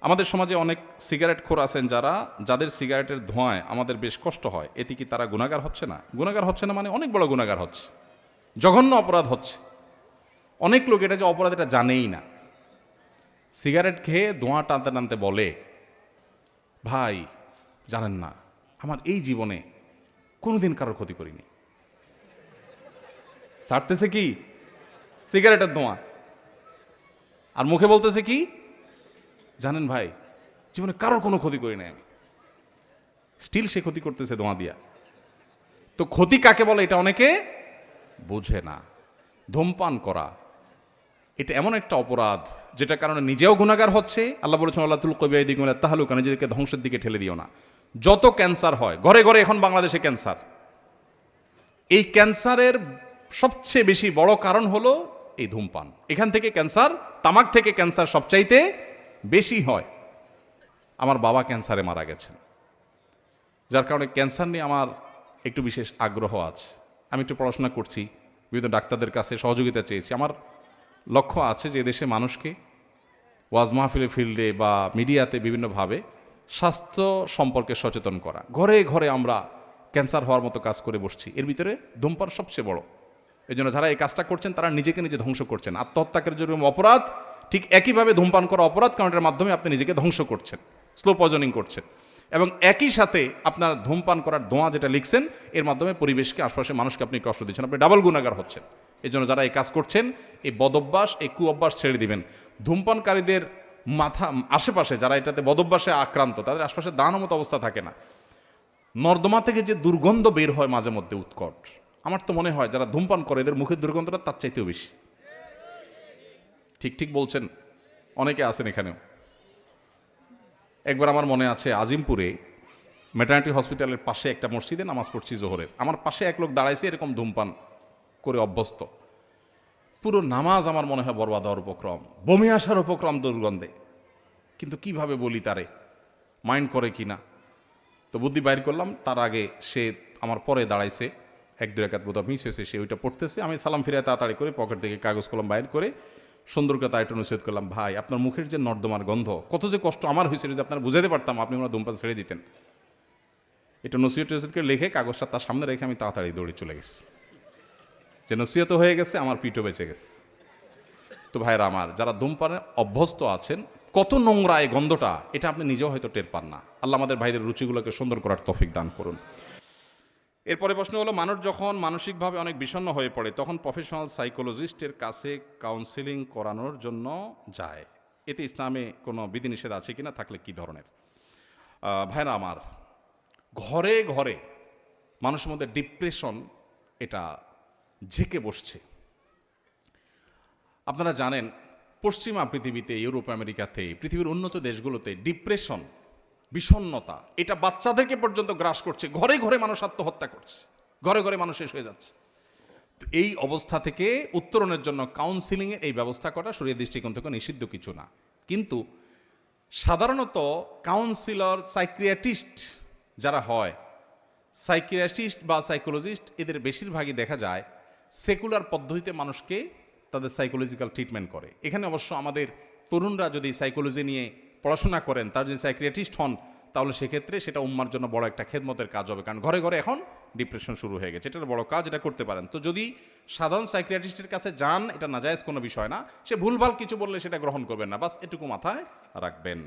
আমাদের সমাজে অনেক সিগারেট খোর আছেন যারা, যাদের সিগারেটের ধোঁয়ায় আমাদের বেশ কষ্ট হয়। এতে কি তারা গুণাগার হচ্ছে না? গুণাগার হচ্ছে না মানে অনেক বড় গুণাগার হচ্ছে। জঘন্য অপরাধ হচ্ছে। অনেক লোক এটা যে অপরাধ এটা জানেই না। সিগারেট খেয়ে ধোঁয়া টানতে টানতে বলে, ভাই, জানেন না, আমার এই জীবনে কোনোদিন কারোর ক্ষতি করিনি। ছাড়তেছে কি? সিগারেটের ধোঁয়া। আর মুখে বলতেছে কি? জানেন ভাই, জীবনে কারোর কোনো ক্ষতি করি নাই আমি। স্টিল সে ক্ষতি করতেছে ধোঁয়া দিয়া। তো ক্ষতি কাকে বলে এটা অনেকে বোঝে না। ধূমপান করা, এটা এমন একটা অপরাধ যেটা কারণে নিজেও গুণাগার হচ্ছে। আল্লাহ বলেছেন আল্লাহ তুল কবি দিক তাহলুকা নিজেদেরকে ধ্বংসের দিকে ঠেলে দিও না। যত ক্যান্সার হয়, ঘরে ঘরে এখন বাংলাদেশে ক্যান্সার। এই ক্যান্সারের সবচেয়ে বেশি বড় কারণ হলো এই ধূমপান। এখান থেকে ক্যান্সার, তামাক থেকে ক্যান্সার সবচাইতে বেশি হয়। আমার বাবা ক্যান্সারে মারা গেছেন। যার কারণে ক্যান্সার নিয়ে আমার একটু বিশেষ আগ্রহ আছে। আমি একটু পড়াশোনা করছি, বিভিন্ন ডাক্তারদের কাছে সহযোগিতা চেয়েছি। আমার লক্ষ্য আছে যে দেশে মানুষকে ওয়াজ মাহফিলের ফিল্ডে বা মিডিয়াতে বিভিন্নভাবে স্বাস্থ্য সম্পর্কে সচেতন করা। ঘরে ঘরে আমরা ক্যান্সার হওয়ার মতো কাজ করে বসছি। এর ভিতরে ধূমপান সবচেয়ে বড়। এই জন্য যারা এই কাজটা করছেন, তারা নিজেকে নিজে ধ্বংস করছেন। আত্মহত্যাকের যেরকম অপরাধ ঠিক একইভাবে ধূমপান করা অপরাধ কারণ এটার মাধ্যমে আপনি নিজেকে ধ্বংস করছেন স্লো পয়জনিং করছেন। এবং একই সাথে আপনার ধূমপান করার ধোঁয়া যেটা লিখছেন, এর মাধ্যমে পরিবেশকে আশপাশে মানুষকে আপনি কষ্ট দিচ্ছেন। আপনি ডাবল গুণাগার হচ্ছেন। এই জন্য যারা এই কাজ করছেন, এই বদভ্যাস, এই কুঅভ্যাস ছেড়ে দিবেন। ধূমপানকারীদের মাথা, আশেপাশে যারা এটাতে বদভ্যাসে আক্রান্ত, তাদের আশপাশে দাঁড়ানোর মতো অবস্থা থাকে না। নর্দমা থেকে যে দুর্গন্ধ বের হয় মাঝে মধ্যে উৎকট, আমার তো মনে হয় যারা ধূমপান করে, এদের মুখের দুর্গন্ধটা তার চাইতেও বেশি। ঠিক ঠিক বলছেন। অনেকে আছেন এখানেও। একবার আমার মনে আছে, আজিমপুরে মেটার্নিটি হসপিটালের পাশে একটা মসজিদে নামাজ পড়ছি জোহরের। আমার পাশে এক লোক দাঁড়াইছে, এরকম ধূমপান করে অভ্যস্ত। পুরো নামাজ আমার মনে হয় বরবাদ হওয়ার উপক্রম, বমি আসার উপক্রম দুর্গন্ধে। কিন্তু কীভাবে বলি তারে? মাইন্ড করে কি না? তো বুদ্ধি বাইর করলাম, তার আগে সে আমার পরে দাঁড়াইছে, এক দু একাত বোধহয় মিস হয়েছে, সে ওইটা পড়তেছে। আমি সালাম ফিরে তাড়াতাড়ি করে পকেট থেকে কাগজ কলম বাইর করে সুন্দর করে তার একটু নসিহত করলাম, ভাই, আপনার মুখের যে নর্দমার গন্ধ, কত যে কষ্ট আমার হয়েছে যে আপনার বুঝাতে পারতাম, আপনি ওনার ধূমপান ছেড়ে দিতেন। এটা নসিহত টসিহত করে লিখে কাগজটা তার সামনে রেখে আমি তাড়াতাড়ি দৌড়ে চলে গেছি। যে নসিহত হয়ে গেছে, আমার পিঠও বেঁচে গেছে। তো ভাইরা আমার, যারা ধূমপানে অভ্যস্ত আছেন, কত নোংরা এই গন্ধটা, এটা আপনি নিজেও হয়তো টের পান না। আল্লাহ আমাদের ভাইদের রুচিগুলোকে সুন্দর করার তফিক দান করুন। এরপরে প্রশ্ন হলো, মানুষ যখন মানসিকভাবে অনেক বিষণ্ণ হয়ে পড়ে, তখন প্রফেশনাল সাইকোলজিস্টের কাছে কাউন্সিলিং করানোর জন্য যায়। এতে ইসলামে কোনো বিধিনিষেধ আছে কিনা, থাকলে কি ধরনের? ভাইরা আমার, ঘরে ঘরে মানুষের মধ্যে ডিপ্রেশন এটা ঝেঁকে বসছে। আপনারা জানেন, পশ্চিমা পৃথিবীতে, ইউরোপ, আমেরিকাতে, পৃথিবীর উন্নত দেশগুলোতে ডিপ্রেশন বিষণ্ণতা। এটা বাচ্চাদেরকে পর্যন্ত গ্রাস করছে। ঘরে ঘরে মানুষ আত্মহত্যা করছে। ঘরে ঘরে মানুষ শেষ হয়ে যাচ্ছে। এই অবস্থা থেকে উত্তরণের জন্য কাউন্সিলিংয়ের এই ব্যবস্থা করা শরীর দৃষ্টিকোণ থেকে নিষিদ্ধ কিছু না। কিন্তু সাধারণত কাউন্সিলর সাইক্রিয়াটিস্ট যারা হয় সাইক্রিয়াটিস্ট বা সাইকোলজিস্ট এদের বেশিরভাগই দেখা যায় সেকুলার পদ্ধতিতে মানুষকে তাদের সাইকোলজিক্যাল ট্রিটমেন্ট করে। এখানে অবশ্য আমাদের তরুণরা যদি সাইকোলজি নিয়ে পড়াশোনা করেন, তার যদি সাইক্রিয়াটিস্ট হন, তাহলে সেক্ষেত্রে সেটা উম্মার জন্য বড় একটা খেদমতের কাজ হবে। কারণ ঘরে ঘরে এখন ডিপ্রেশন শুরু হয়ে গেছে, এটার বড় কাজ এটা করতে পারেন। তো যদি সাধারণ সাইক্রিয়াটিস্টের কাছে যান, এটা নাজায়জ কোনো বিষয় না। সে ভুলভাল কিছু বললে সেটা গ্রহণ করবেন না, বাস এটুকু মাথায় রাখবেন।